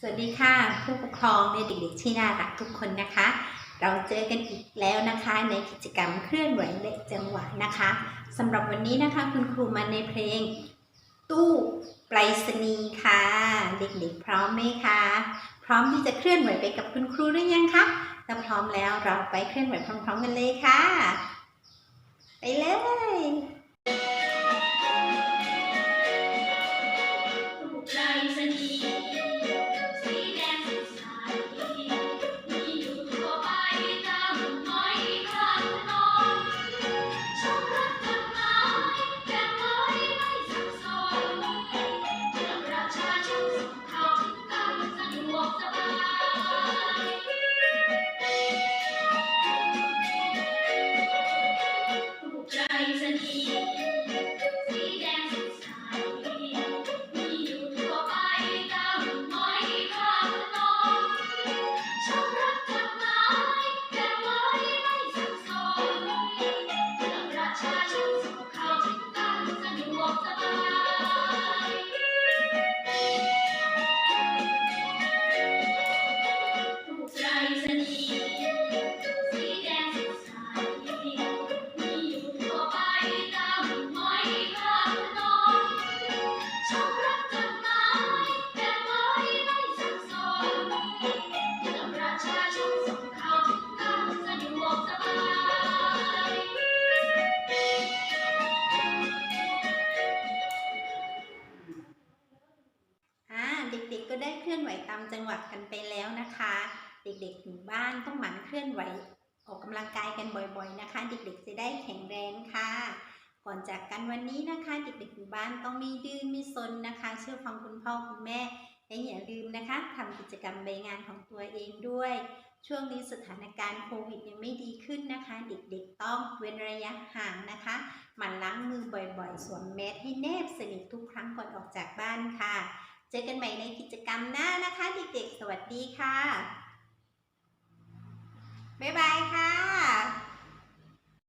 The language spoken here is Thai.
สวัสดีค่ะ ผู้ปกครองในเด็กๆที่น่ารักทุกคนนะคะ เราเจอกันอีกแล้วนะคะ ในกิจกรรมเคลื่อนไหวและจังหวะนะคะสำหรับวันนี้นะคะคุณครูมาในเพลง ตู้ไปรษณีย์ค่ะ เด็กๆพร้อมไหมคะ พร้อมที่จะเคลื่อนไหวไปกับคุณครูหรือยังคะถ้าพร้อมแล้วเราไปเคลื่อนไหวพร้อมๆกันเลยค่ะ ไปเลย ได้เคลื่อนไหวตามจังหวะกันไปแล้วนะคะ เด็กๆอยู่บ้านต้องหมั่นเคลื่อนไหวออกกำลังกายกันบ่อยๆนะคะ เด็กๆจะได้แข็งแรงค่ะ ก่อนจากกันวันนี้นะคะ เด็กๆอยู่บ้านต้องไมีดื้อไม่ซนนะคะ เชื่อฟังคุณพ่อคุณแม่และอย่าลืมนะคะทำกิจกรรมใบงานของตัวเองด้วย ช่วงนี้สถานการณ์โควิดยังไม่ดีขึ้นนะคะ เด็กๆต้องเว้นระยะห่างนะคะ หมั่นล้างมือบ่อยๆ สวมแมสให้แนบสนิททุกครั้งก่อนออกจาก เจอกันใหม่ในกิจกรรมหน้านะคะเด็กๆ สวัสดีค่ะ บ๊ายบายค่ะ